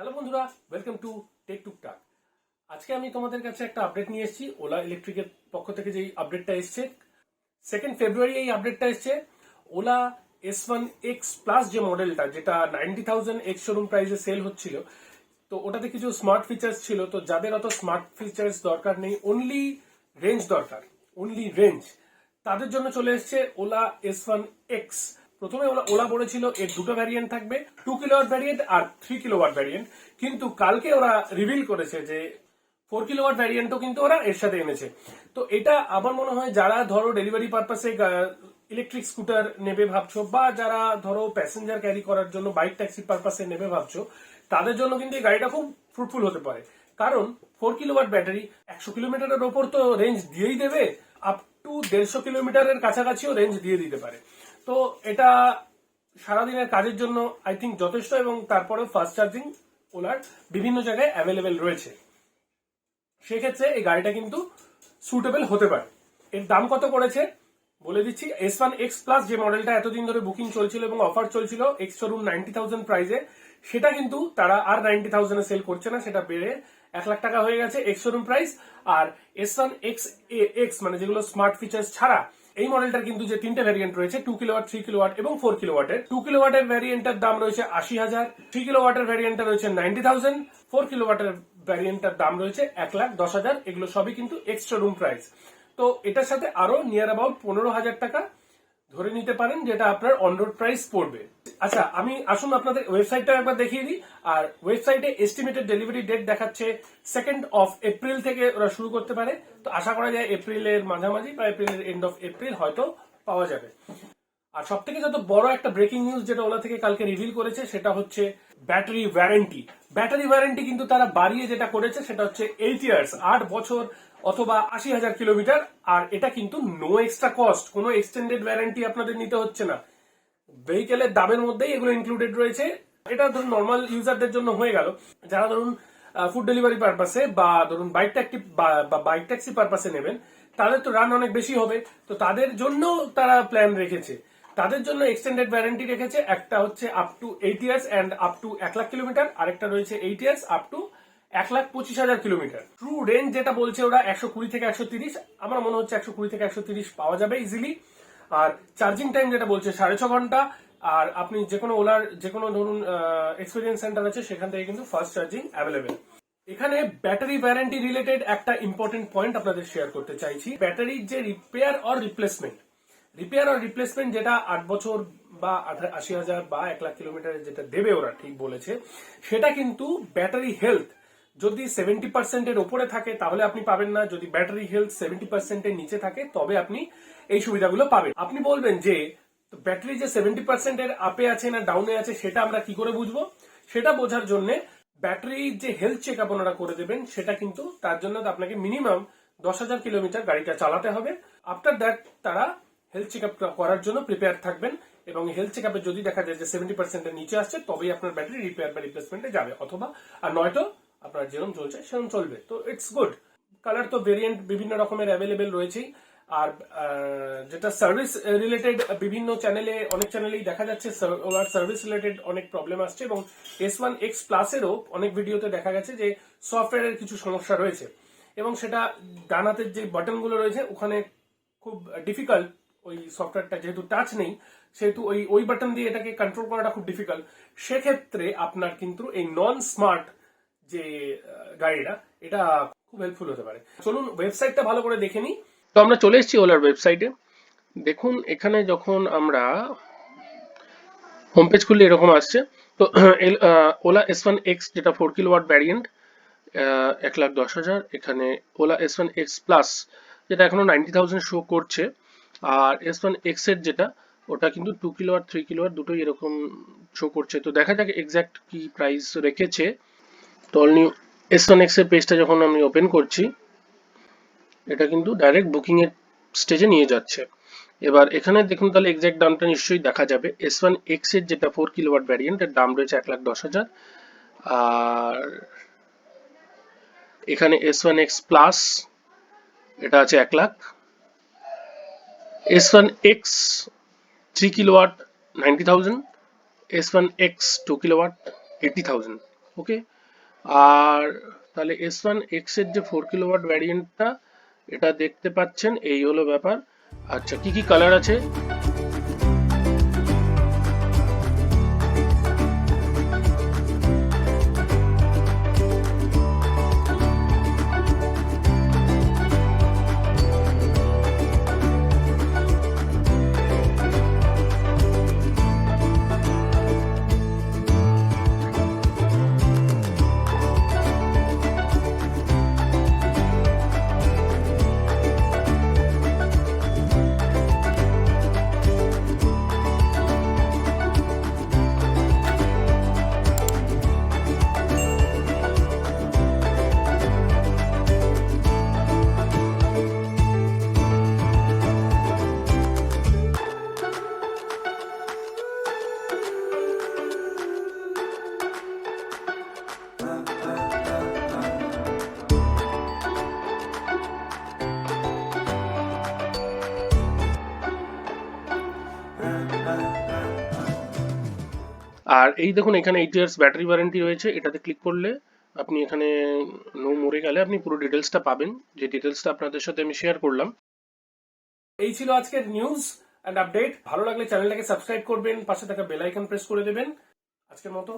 Hello বন্ধুরা welcome to take টুকটাক আজকে আমি তোমাদের কাছে একটা আপডেট নিয়ে এসেছি ওলা ইলেকট্রিকের পক্ষ থেকে যেই আপডেটটা এসছে। সেকেন্ড ফেব্রুয়ারি এই আপডেটটা এসছে। Ola S one X plus যে মডেলটা যেটা নাইনটি থাউজেন্ড এক্স শোরুম প্রাইসে সেল হচ্ছিল, তো ওটাতে কিছু স্মার্ট ফিচার্স ছিল, তো যাদের অত স্মার্ট ফিচার্স দরকার নেই অনলি রেঞ্জ দরকার অনলি রেঞ্জ তাদের জন্য চলে এসছে ওলা এস ওয়ান এক্স প্রথমে ওলা ওলা বলেছিল এর দুটো ভ্যারিয়েন্ট থাকবে টু কিলোওয়াট ভ্যারিয়েন্ট আর থ্রি কিলোওয়াট ভ্যারিয়েন্ট কিন্তু কালকে ওরা রিভিল করেছে যে ফোর কিলোওয়াট ভ্যারিয়েন্টও কিন্তু ওরা এর সাথে এনেছে। তো এটা আমার মনে হয় যারা ধরো ডেলিভারি পারপাসে ইলেকট্রিক স্কুটার নেবে ভাবছ, বা যারা ধরো প্যাসেঞ্জার ক্যারি করার জন্য বাইক ট্যাক্সি পারপাসে নেবে ভাবছ, তাদের জন্য কিন্তু এই গাড়িটা খুব ফ্রুটফুল হতে পারে। কারণ ফোর কিলোওয়াট ব্যাটারি একশো কিলোমিটারের ওপর তো রেঞ্জ দিয়েই দেবে আপ টু দেড়শো কিলোমিটারের কাছাকাছিও রেঞ্জ দিয়ে দিতে পারে। তো এটা সারাদিনের কাজের জন্য আই থিঙ্ক যথেষ্ট এবং তারপরে ফাস্ট চার্জিং ওলার বিভিন্ন জায়গায় অ্যাভেলেবেল রয়েছে। সেক্ষেত্রে এই গাড়িটা কিন্তু সুটেবল হতে পারে। এর দাম কত পড়েছে? বলে দিচ্ছি এস ওয়ান এক্স প্লাস যে মডেলটা এতদিন ধরে বুকিং চলছিল এবং অফার চলছিল এক্স শোরুম নাইনটি থাউজেন্ড প্রাইসে সেটা কিন্তু তারা আর নাইনটি থাউজেন্ডে সেল করছে না, সেটা বেড়ে এক লাখ টাকা হয়ে গেছে এক্স শোরুম প্রাইস আর এস ওয়ান এক্স এক্স মানে যেগুলো স্মার্ট ফিচার্স ছাড়া এই মডেলটার কিন্তু যে তিনটে ভ্যারিয়েন্ট রয়েছে টু কিলোওয়াট থ্রি কিলোওয়াট এবং ফোর কিলোওয়াটের টু কিলোওয়াটের ভ্যারিয়েন্টের দাম রয়েছে আশি হাজার থ্রি কিলোওয়াটের ভ্যারিয়েন্টটা রয়েছে নাইনটি থাউজেন্ড ফোর কিলোওয়াটের ভ্যারিয়েন্টটার দাম রয়েছে এক লাখ দশ হাজার। এগুলো সবই কিন্তু এক্সট্রা রুম প্রাইস তো এটার সাথে আরও নিয়ার অ্যাবাউট পনেরো হাজার টাকা ধরে নিতে পারেন, যেটা আপনার অনরোড প্রাইস পড়বে। আচ্ছা আমি আসুন আপনাদের ওয়েবসাইটটা একবার দেখিয়ে দিই। আর ওয়েবসাইটে এস্টিমেটেড ডেলিভারি ডেট দেখাচ্ছে সেকেন্ড অফ এপ্রিল থেকে ওরা শুরু করতে পারে। তো আশা করা যায় এপ্রিলের মাঝামাঝি বা এপ্রিলের এন্ড অফ এপ্রিল হয়তো পাওয়া যাবে। আর সব থেকে যত বড় একটা ব্রেকিং নিউজ যেটা ওলা থেকে কালকে রিভিল করেছে, সেটা হচ্ছে ব্যাটারি ওয়ারেন্টি ব্যাটারি ওয়ারেন্টি কিন্তু তারা বাড়িয়ে যেটা করেছে, সেটা হচ্ছে এইট ইয়ার্স আট বছর অথবা আশি হাজার কিলোমিটার। আর এটা কিন্তু নো এক্সট্রা কস্ট কোনো এক্সটেন্ডেড ওয়ারেন্টি আপনাদের নিতে হচ্ছে না। ভেহিকেলের দামের মধ্যেই এগুলো ইনক্লুডেড রয়েছে। এটা ধরুন নর্মাল ইউজারদের জন্য হয়ে গেল। যারা ধরুন ফুড ডেলিভারি পারপাসে বা ধরুন বাইক ট্যাক্সি বা বাইক ট্যাক্সি পারপাসে নেবেন, তাদের তো রান অনেক বেশি হবে। তো তাদের জন্য তারা প্ল্যান রেখেছে। তাদের জন্য এক্সটেন্ডেড ওয়ারেন্টি রেখেছে। একটা হচ্ছে up to eight years and up to এক লাখ কিলোমিটার আরেকটা রয়েছে এইট ইয়ার্স আপ টু এক লাখ পঁচিশ হাজার কিলোমিটার ট্রু রেঞ্জ যেটা বলছে ওরা একশো কুড়ি থেকে একশো তিরিশ। আমার মনে হচ্ছে একশো কুড়ি থেকে একশো তিরিশ পাওয়া যাবে ইজিলি আর চার্জিং টাইম যেটা বলছে, সাড়ে ছ ঘণ্টা। আর আপনি যে কোনো ওলার, যে কোনো ধরুন এক্সপিরিয়েন্স সেন্টার আছে, সেখান থেকে কিন্তু ফাস্ট চার্জিং অ্যাভেলেবেল এখানে ব্যাটারি ওয়ারেন্টি রিলেটেড একটা ইম্পর্টেন্ট পয়েন্ট আপনাদের শেয়ার করতে চাইছি। ব্যাটারির যে repair or replacement repair or replacement যেটা আট বছর বা আশি হাজার বা এক লাখ কিলোমিটার যেটা দেবে ওরা, ঠিক বলেছে, সেটা কিন্তু ব্যাটারি হেলথ যদি সেভেন্টি পার্সেন্টের ওপরে থাকে, তাহলে আপনি পাবেন না। যদি ব্যাটারি হেলথ সেভেন্টি পার্সেন্টের নিচে থাকে, তবে আপনি এই সুবিধাগুলো পাবেন। আপনি বলবেন যে ব্যাটারি যে সেভেন্টি পার্সেন্টের আপে আছে না ডাউনে আছে, সেটা আমরা কি করে বুঝব? সেটা বোঝার জন্য ব্যাটারি যে হেলথ চেক আপ ওনারা করে দেবেন, সেটা কিন্তু তার জন্য আপনাকে মিনিমাম দশ হাজার কিলোমিটার গাড়িটা চালাতে হবে। আফটার দ্যাট তারা হেলথ চেক আপ করার জন্য প্রিপেয়ার থাকবেন এবং হেলথ চেক আপে যদি দেখা যায় যে সেভেন্টি পার্সেন্টের নিচে আসছে, তবেই আপনার ব্যাটারি রিপেয়ার বা রিপ্লেসমেন্টে যাবে। অথবা, আর নয়তো আপনার যেরকম চলছে সেরকম চলবে। তো ইটস গুড কালার তো ভেরিয়েন্ট বিভিন্ন রকমের অ্যাভেলেবেল রয়েছেই। আর যেটা সার্ভিস রিলেটেড বিভিন্ন চ্যানেলে অনেক চ্যানেলেই দেখা যাচ্ছে ওনার সার্ভিস রিলেটেড অনেক প্রবলেম আসছে এবং এস ওয়ান এক্স প্লাসেরও অনেক ভিডিওতে দেখা গেছে যে সফটওয়্যারের কিছু সমস্যা রয়েছে। এবং সেটা ডানাতের যে বাটনগুলো রয়েছে, ওখানে খুব ডিফিকাল্ট ওই সফটওয়্যারটা যেহেতু টাচ নেই, সেহেতু ওই ওই বাটন দিয়ে এটাকে কন্ট্রোল করাটা খুব ডিফিকাল্ট সেক্ষেত্রে আপনার কিন্তু এই নন স্মার্ট যে গাড়িটা, এটা খুব হেল্পফুল হতে পারে। চলুন ওয়েবসাইটটা ভালো করে দেখে নিই। তো আমরা চলে এসেছি ওলার ওয়েবসাইটে দেখুন, এখানে যখন আমরা হোম পেজ খুললে এরকম আসছে। তো ওলা এস ওয়ান এক্স যেটা ফোর কিলো ওয়াট ভ্যারিয়েন্ট এক লাখ দশ হাজার। এখানে Ola S one X plus যেটা এখনও নাইনটি থাউজেন্ড শো করছে। আর এস ওয়ান এক্সের যেটা, ওটা কিন্তু টু কিলো আর থ্রি কিলো আর দুটোই এরকম শো করছে। তো দেখা যাক এক্স্যাক্ট কি প্রাইস রেখেছে। All new S one X পেজটা যখন আমি ওপেন করছি, এটা কিন্তু ডাইরেক্ট বুকিং এর স্টেজে নিয়ে যাচ্ছে। এবার এখানে দেখুন তাহলে এক্সাক্ট দামটা নিশ্চয়ই দেখা যাবে। এস ওয়ান এক্সের যেটা ফোর কিলোওয়াট ভ্যারিয়েন্ট এর দাম রয়েছে এক লাখ দশ হাজার। আর এখানে এস ওয়ান এক্স প্লাস এটা আছে এক lakh. S one X three kilowatt ninety thousand S one X two kilowatt eighty thousand okay আর তাহলে এস ওয়ান এক্সের যে ফোর কিলোওয়াট ভ্যারিয়েন্টটা এটা দেখতে পাচ্ছেন, এই হলো ব্যাপার। আচ্ছা কি কি কালার আছে? আর এই দেখুন, এখানে এইট ইয়ার্স ব্যাটারি ওয়ারেন্টি রয়েছে। এটাতে ক্লিক করলে আপনি এখানে নো মরে গেলে আপনি পুরো ডিটেলসটা পাবেন। যে ডিটেলসটা আপনাদের সাথে আমি শেয়ার করলাম। এই ছিল আজকের নিউজ অ্যান্ড আপডেট ভালো লাগলে চ্যানেলটাকে সাবস্ক্রাইব করবেন, পাশে থাকা বেল আইকন প্রেস করে দেবেন। আজকের মতো।